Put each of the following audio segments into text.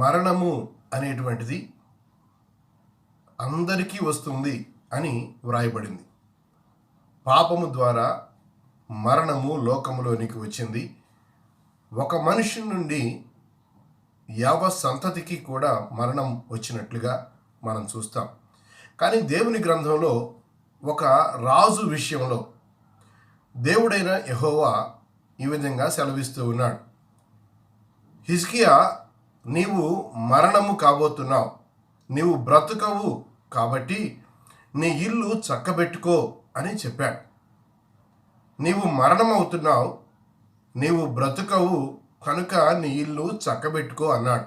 మరణము అనేటువంటిది అందరికీ వస్తుంది అని వ్రాయబడింది. పాపము ద్వారా మరణము లోకములోనికి వచ్చింది. ఒక మనిషి నుండి యావ సంతతికి కూడా మరణం వచ్చినట్లుగా మనం చూస్తాం. కానీ దేవుని గ్రంథంలో ఒక రాజు విషయంలో దేవుడైన యహోవా ఈ విధంగా సెలవిస్తూ ఉన్నాడు. హిజ్కియా నీవు మరణము కాబోతున్నావు. నీవు బ్రతుకవు కాబట్టి నీ ఇల్లు చక్కబెట్టుకో అని చెప్పాడు. నీవు మరణమవుతున్నావు. నీవు బ్రతుకవు కనుక నీ ఇల్లు చక్కబెట్టుకో అన్నాడు.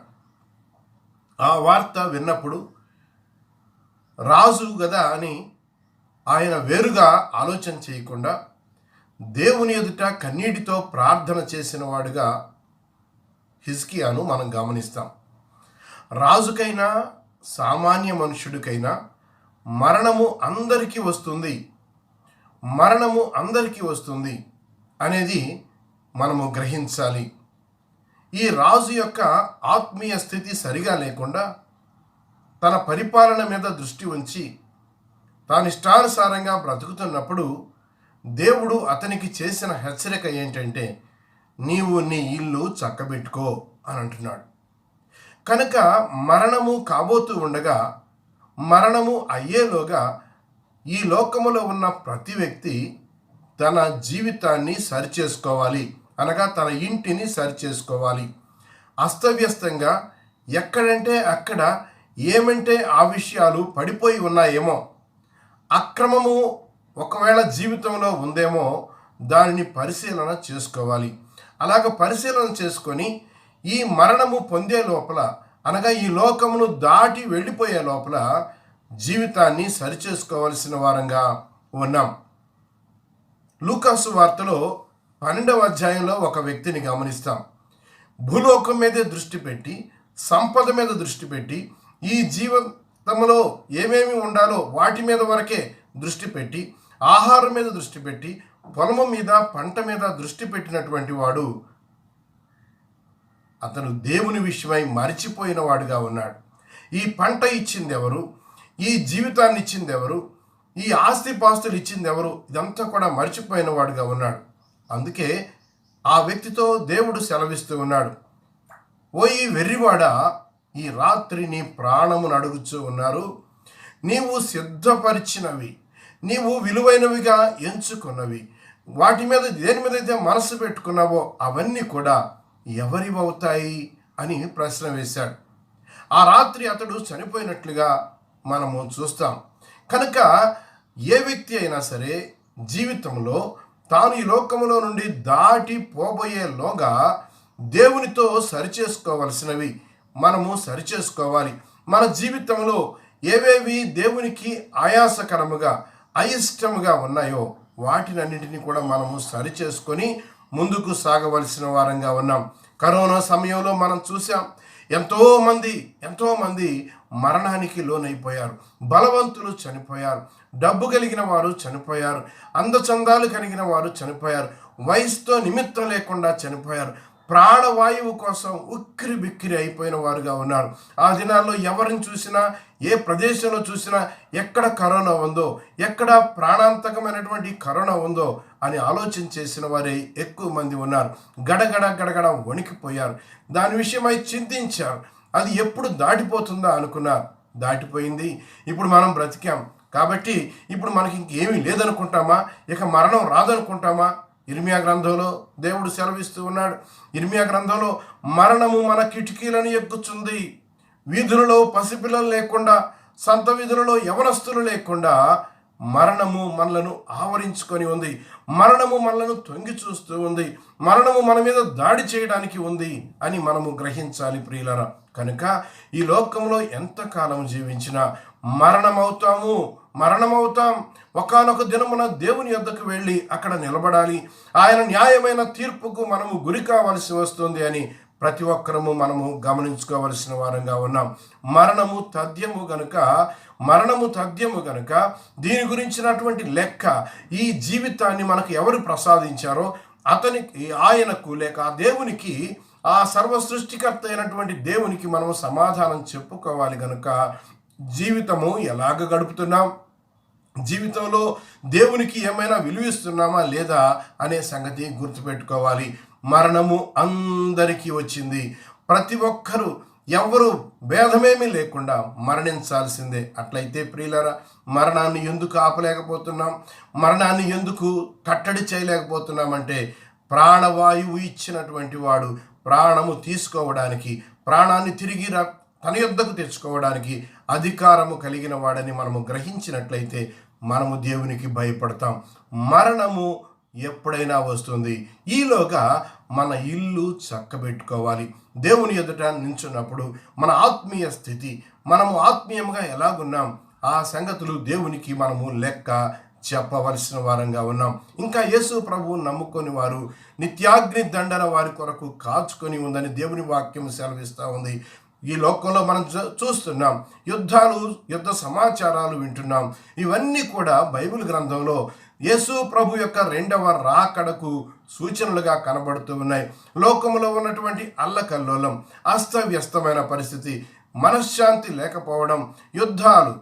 ఆ వార్త విన్నప్పుడు రాజు కదా అని ఆయన వేరుగా ఆలోచన చేయకుండా దేవుని ఎదుట కన్నీటితో ప్రార్థన చేసిన వాడుగా హిజ్కియాను మనం గమనిస్తాం. రాజుకైనా సామాన్య మనుషుడికైనా మరణము అందరికీ వస్తుంది. మరణము అందరికీ వస్తుంది అనేది మనము గ్రహించాలి. ఈ రాజు యొక్క ఆత్మీయ స్థితి సరిగా లేకుండా తన పరిపాలన మీద దృష్టి ఉంచి తాను ఇష్టానుసారంగా బ్రతుకుతున్నప్పుడు దేవుడు అతనికి చేసిన హెచ్చరిక ఏంటంటే నీవు నీ ఇల్లు చక్కబెట్టుకో అని అంటున్నాడు. కనుక మరణము కాబోతూ ఉండగా మరణము అయ్యేలోగా ఈ లోకములో ఉన్న ప్రతి వ్యక్తి తన జీవితాన్ని సరిచేసుకోవాలి. అనగా తన ఇంటిని సరిచేసుకోవాలి. అస్తవ్యస్తంగా ఎక్కడంటే అక్కడ ఏమంటే ఆ విషయాలు పడిపోయి ఉన్నాయేమో అక్రమము ఒకవేళ జీవితంలో ఉందేమో దానిని పరిశీలన చేసుకోవాలి. అలాగ పరిశీలన చేసుకొని ఈ మరణము పొందే లోపల అనగా ఈ లోకమును దాటి వెళ్ళిపోయే లోపల జీవితాన్ని సరిచేసుకోవాల్సిన వారంగా ఉన్నాం. లూకాసు వార్తలో పన్నెండవ అధ్యాయంలో ఒక వ్యక్తిని గమనిస్తాం. భూలోకం మీదే దృష్టి పెట్టి సంపద మీద దృష్టి పెట్టి ఈ జీవితంలో ఏమేమి ఉండాలో వాటి మీద వరకే దృష్టి పెట్టి ఆహారం మీద దృష్టి పెట్టి పొలము మీద పంట మీద దృష్టి పెట్టినటువంటి వాడు అతను దేవుని విషయమై మరిచిపోయిన వాడుగా ఉన్నాడు. ఈ పంట ఇచ్చింది ఎవరు? ఈ జీవితాన్ని ఇచ్చింది ఎవరు? ఈ ఆస్తి పాస్తులు ఇచ్చింది ఎవరు? ఇదంతా కూడా మర్చిపోయిన వాడుగా ఉన్నాడు. అందుకే ఆ వ్యక్తితో దేవుడు సెలవిస్తూ ఉన్నాడు. ఓ ఈ వెర్రివాడ ఈ రాత్రి నీ ప్రాణమును అడుగుచూ ఉన్నారు. నీవు సిద్ధపరిచినవి నీవు విలువైనవిగా ఎంచుకున్నవి. వాటి మీద దేని మీద అయితే మనసు పెట్టుకున్నావో అవన్నీ కూడా ఎవరివవుతాయి అని ప్రశ్న వేశాడు. ఆ రాత్రి అతడు చనిపోయినట్లుగా మనము చూస్తాం. కనుక ఏ వ్యక్తి అయినా సరే జీవితంలో తాను ఈ లోకములో నుండి దాటి పోబోయేలోగా దేవునితో సరిచేసుకోవలసినవి మనము సరిచేసుకోవాలి. మన జీవితంలో ఏవేవి దేవునికి ఆయాసకరముగా అయిష్టముగా ఉన్నాయో వాటినన్నింటినీ కూడా మనము సరిచేసుకొని ముందుకు సాగవలసిన వారంగా ఉన్నాం. కరోనా సమయంలో మనం చూసాం ఎంతోమంది ఎంతోమంది మరణానికి లోనైపోయారు. బలవంతులు చనిపోయారు. డబ్బు కలిగిన వారు చనిపోయారు. అందచందాలు కలిగిన వారు చనిపోయారు. వయసుతో నిమిత్తం లేకుండా చనిపోయారు. ప్రాణవాయువు కోసం ఉక్కిరి బిక్కిరి అయిపోయిన వారుగా ఉన్నారు. ఆ దినాల్లో ఎవరిని చూసినా ఏ ప్రదేశంలో చూసినా ఎక్కడ కరోనా ఉందో ఎక్కడ ప్రాణాంతకమైనటువంటి కరోనా ఉందో అని ఆలోచన చేసిన వారే ఎక్కువ మంది ఉన్నారు. గడగడ గడగడ వణికిపోయారు. దాని విషయమై చింతించారు. అది ఎప్పుడు దాటిపోతుందా అనుకున్నారు దాటిపోయింది. ఇప్పుడు మనం బ్రతికాం. కాబట్టి ఇప్పుడు మనకి ఇంకేమీ లేదనుకుంటామా? ఇక మరణం రాదనుకుంటామా? ఇర్మియా గ్రంథంలో దేవుడు సెలవిస్తూ ఉన్నాడు. ఇర్మియా గ్రంథంలో మరణము మన కిటికీలను ఎక్కుచుంది వీధులలో పసిపిల్లలు లేకుండా సంత వీధులలో యవనస్తులు లేకుండా మరణము మనలను ఆవరించుకొని ఉంది. మరణము మనలను తొంగి చూస్తూ ఉంది. మరణము మన మీద దాడి చేయడానికి ఉంది అని మనము గ్రహించాలి ప్రియులరా. కనుక ఈ లోకంలో ఎంతకాలం జీవించినా మరణమవుతాము. మరణమవుతాం. ఒకనొక దినమున దేవుని యొద్దకు వెళ్ళి అక్కడ నిలబడాలి. ఆయన న్యాయమైన తీర్పుకు మనము గురి కావలసి వస్తుంది అని ప్రతి ఒక్కరము మనము గమనించుకోవలసిన వారంగా ఉన్నాం. మరణము తథ్యము గనుక మరణము తథ్యము గనుక దీని గురించినటువంటి లెక్క ఈ జీవితాన్ని మనకు ఎవరు ప్రసాదించారో అతనికి ఆయనకు లేక ఆ దేవునికి ఆ సర్వ సృష్టికర్త అయినటువంటి దేవునికి మనం సమాధానం చెప్పుకోవాలి కనుక జీవితము ఎలాగ గడుపుతున్నాం? జీవితంలో దేవునికి ఏమైనా విలువిస్తున్నామా లేదా అనే సంగతి గుర్తుపెట్టుకోవాలి. మరణము అందరికీ వచ్చింది. ప్రతి ఒక్కరూ ఎవరు భేదమేమీ లేకుండా మరణించాల్సిందే. అట్లయితే ప్రియులరా మరణాన్ని ఎందుకు ఆపలేకపోతున్నాం? మరణాన్ని ఎందుకు కట్టడి చేయలేకపోతున్నామంటే ప్రాణవాయువు ఇచ్చినటువంటి వాడు ప్రాణము తీసుకోవడానికి ప్రాణాన్ని తిరిగి ర- తన యొద్దకు తెచ్చుకోవడానికి అధికారము కలిగిన వాడని మనము గ్రహించినట్లయితే మనము దేవునికి భయపడతాం. మరణము ఎప్పుడైనా వస్తుంది. ఈలోగా మన ఇల్లు చక్కబెట్టుకోవాలి. దేవుని ఎదుట నించున్నప్పుడు మన ఆత్మీయ స్థితి మనము ఆత్మీయంగా ఎలాగున్నాం? ఆ సంగతులు దేవునికి మనము లెక్క చెప్పవలసిన వారంగా ఉన్నాం. ఇంకా యేసు ప్రభు నమ్ముకొని వారు నిత్యాగ్ని దండన వారి కొరకు కాచుకొని ఉందని దేవుని వాక్యం సెలవిస్తూ ఉంది. ఈ లోకంలో మనం చూ- చూస్తున్నాం. యుద్ధాలు యుద్ధ సమాచారాలు వింటున్నాం. ఇవన్నీ కూడా బైబిల్ గ్రంథంలో యేసు ప్రభు యొక్క రెండవ రాకడకు సూచనలుగా కనబడుతూ ఉన్నాయి. లోకంలో ఉన్నటువంటి అల్లకల్లోలం అస్తవ్యస్తమైన పరిస్థితి మనశ్శాంతి లేకపోవడం యుద్ధాలు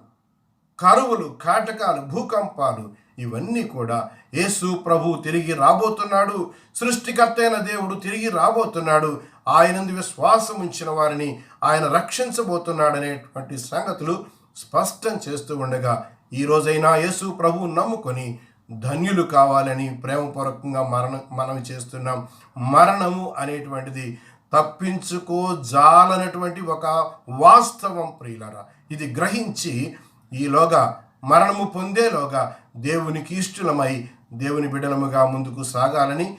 కరువులు కాటకాలు భూకంపాలు ఇవన్నీ కూడా యేసు ప్రభు తిరిగి రాబోతున్నాడు. సృష్టికర్తైన దేవుడు తిరిగి రాబోతున్నాడు. ఆయనందు విశ్వాసం ఉంచిన వారిని ఆయన రక్షించబోతున్నాడు అనేటువంటి సంగతులు స్పష్టం చేస్తూ ఉండగా ఈ రోజైనా యేసు ప్రభు నమ్ముకొని ధన్యులు కావాలని ప్రేమపూర్వకంగా మరణ మనవి చేస్తున్నాం. మరణము అనేటువంటిది తప్పించుకో జాలనటువంటి ఒక వాస్తవం ప్రియులరా. ఇది గ్రహించి ఈలోగా మరణము పొందేలోగా దేవునికి ఇష్టలమై దేవుని బిడలముగా ముందుకు సాగాలని